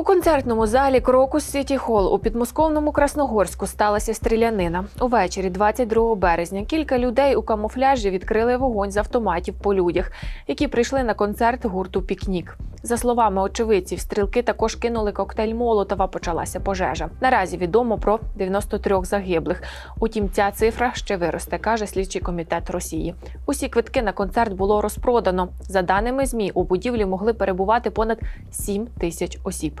У концертному залі Крокус Сіті Холл у підмосковному Красногорську сталася стрілянина. Увечері, 22 березня, кілька людей у камуфляжі відкрили вогонь з автоматів по людях, які прийшли на концерт гурту Пікнік. За словами очевидців, стрілки також кинули коктейль Молотова. Почалася пожежа. Наразі відомо про 93 загиблих. Утім, ця цифра ще виросте, каже слідчий комітет Росії. Усі квитки на концерт було розпродано. За даними змі, у будівлі могли перебувати понад 7 тисяч осіб.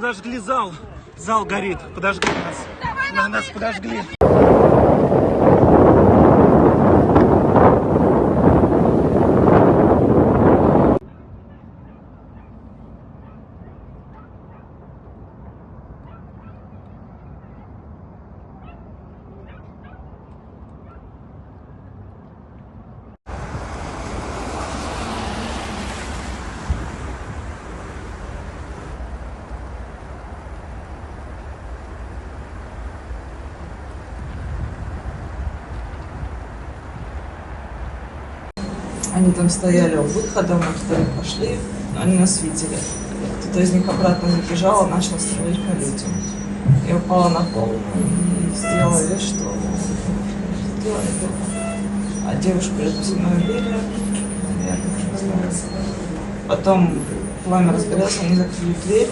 подожгли зал. Зал горит. Подожгли нас. На нас подожгли. Они там стояли у выхода, мы вторые пошли, они нас видели. Кто-то из них обратно забежал, начал стрелять по людям. Я упала на пол и сделала что сделали это. А девушку рядом со мной убили, наверное. Потом пламя разгорелось, они закрыли дверь.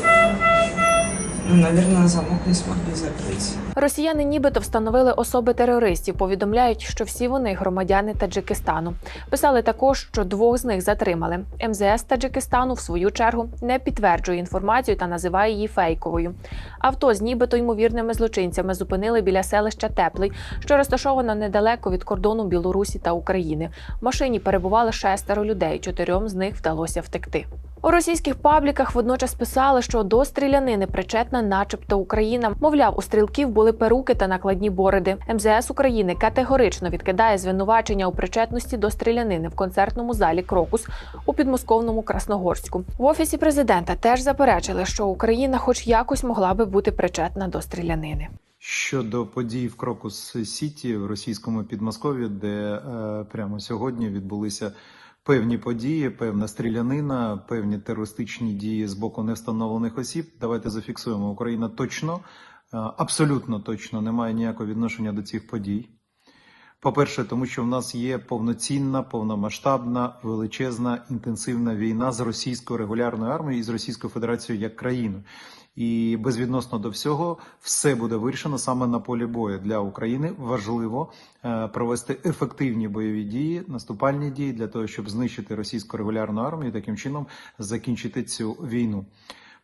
Ну, наверное, замок не смогли закрыть. Росіяни нібито встановили особи терористів. Повідомляють, що всі вони громадяни Таджикистану. Писали також, що двох з них затримали. МЗС Таджикистану, в свою чергу, не підтверджує інформацію та називає її фейковою. Авто з нібито ймовірними злочинцями зупинили біля селища Теплий, що розташовано недалеко від кордону Білорусі та України. В машині перебували шестеро людей. Чотирьом з них вдалося втекти. У російських пабліках водночас писали, що до стрілянини причетна, начебто Україна. Мовляв, у стрілків були перуки та накладні бороди. МЗС України категорично відкидає звинувачення у причетності до стрілянини в концертному залі Крокус у підмосковному Красногорську. В офісі президента теж заперечили, що Україна, хоч якось, могла би бути причетна до стрілянини. Щодо подій в Крокус Сіті в російському Підмосков'ї, де е, прямо сьогодні відбулися певні події, певна стрілянина, певні терористичні дії з боку невстановлених осіб. Давайте зафіксуємо. Україна точно, е, абсолютно точно не має ніякого відношення до цих подій. По-перше, тому що в нас є повноцінна, повномасштабна, величезна, інтенсивна війна з російською регулярною армією і з Російською Федерацією як країною. І безвідносно до всього, все буде вирішено саме на полі бою для України. Важливо е, провести ефективні бойові дії, наступальні дії для того, щоб знищити російську регулярну армію таким чином закінчити цю війну.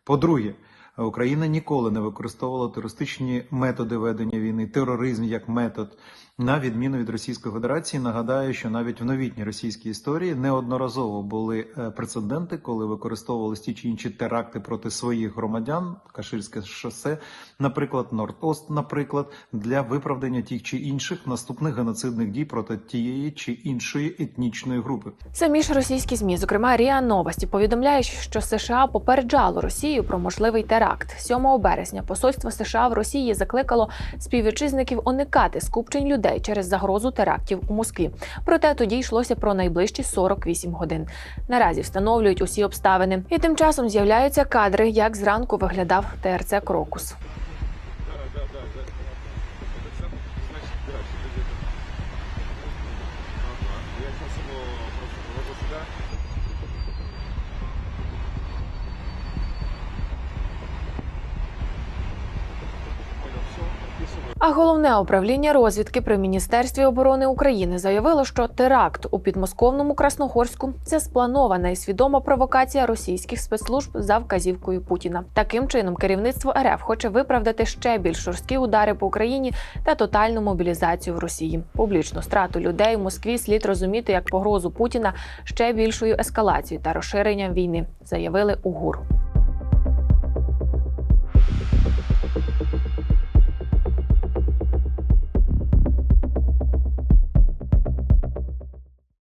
По-друге, Україна ніколи не використовувала терористичні методи ведення війни, тероризм як метод, на відміну від Російської Федерації. Нагадаю, що навіть в новітній російській історії неодноразово були е, прецеденти, коли використовували ті чи інші теракти проти своїх громадян, Каширське шосе, наприклад, Норд-Ост, наприклад, для виправдання тих чи інших наступних геноцидних дій проти тієї чи іншої етнічної групи. Самі ж російські змі, зокрема Ріа Новості, повідомляють, що США попереджало Росію про можливий теракт. 7 березня посольство США в Росії закликало співвітчизників уникати скупчень людей через загрозу терактів у Москві. Проте тоді йшлося про найближчі 48 годин. Наразі встановлюють усі обставини. І тим часом з'являються кадри, як зранку виглядав ТРЦ Крокус. А головне управління розвідки при міністерстві оборони України заявило, що теракт у підмосковному Красногорську це спланована і свідома провокація російських спецслужб за вказівкою Путіна. Таким чином, керівництво РФ хоче виправдати ще більш жорсткі удари по Україні та тотальну мобілізацію в Росії. Публічну страту людей у Москві слід розуміти як погрозу Путіна ще більшою ескалацією та розширенням війни, заявили у ГУР.